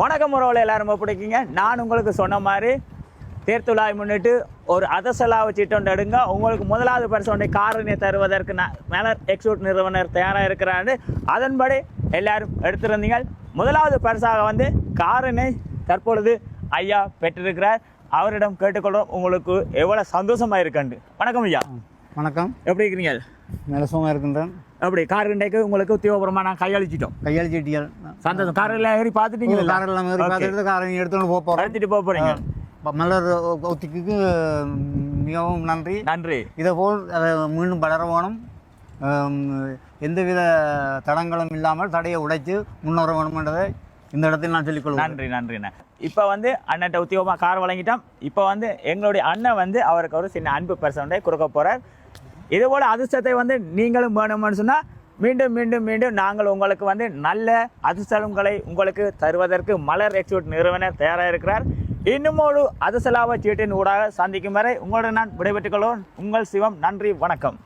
வணக்கம் உறவுல எல்லாரும் பிடிக்குங்க. நான் உங்களுக்கு சொன்ன மாதிரி தேர்த்துலாய் முன்னிட்டு ஒரு அதசலாவை சீட்டொண்டு எடுங்க. உங்களுக்கு முதலாவது பரிசோண்டை காரணியை தருவதற்கு நான் மேலர் எக்ஸூட் நிறுவனர் தயாராக இருக்கிறாரு. அதன்படி எல்லாரும் எடுத்திருந்தீங்க முதலாவது பரிசாக வந்து காரனை தற்பொழுது ஐயா பெற்றிருக்கிறார். அவரிடம் கேட்டுக்கொள்றோம் உங்களுக்கு எவ்வளோ சந்தோஷமாக இருக்கண்டு வணக்கம் ஐயா. வணக்கம். எப்படி இருக்கிறீங்க? நல்ல சுகமாக இருக்கின்றேன். எப்படி காரண்டைக்கு உங்களுக்கு உத்தியோகபுரமாக நான் கையளிச்சிட்டோம். கையாளி செட்டியால் சந்தோஷம். காரில் ஏறி பார்த்துட்டீங்களா கார் எல்லாம் ஏறி. பார்த்துட்டு காரை எடுத்துன்னு போக போகிறோம் எடுத்துட்டு போக போறீங்க. மலர் ஒத்திக்கு மிகவும் நன்றி. நன்றி. இதேபோல் அதை மீண்டும் வளர வேணும் எந்தவித தடங்களும் இல்லாமல் தடையை உடைத்து முன்னேற வேணும் என்றதை இந்த இடத்தில் நான் சொல்லிக்கொள்வேன் நன்றி நன்றிண்ணே இப்போ வந்து அண்ணன்ட்ட உத்தியோகமாக கார் வழங்கிட்டோம். இப்போ வந்து எங்களுடைய அண்ணன் வந்து அவருக்கு ஒரு சின்ன அன்பு பர்சன்டை கொடுக்க போறார். இது போல அதிர்ஷ்டத்தை வந்து நீங்களும் வேணும்னு சொன்னால் மீண்டும் மீண்டும் மீண்டும் நாங்கள் உங்களுக்கு வந்து நல்ல அதிர்ஷ்டங்களை உங்களுக்கு தருவதற்கு மலர் எக்ஸூட் நிறுவனர் தயாராக இருக்கிறார். இன்னுமோடு ஒரு சீட்டின் ஊடாக சந்திக்கும் வரை உங்களுடன் நான் விடைபெற்றுக் கொள்வோம். உங்கள் சிவம் நன்றி வணக்கம்.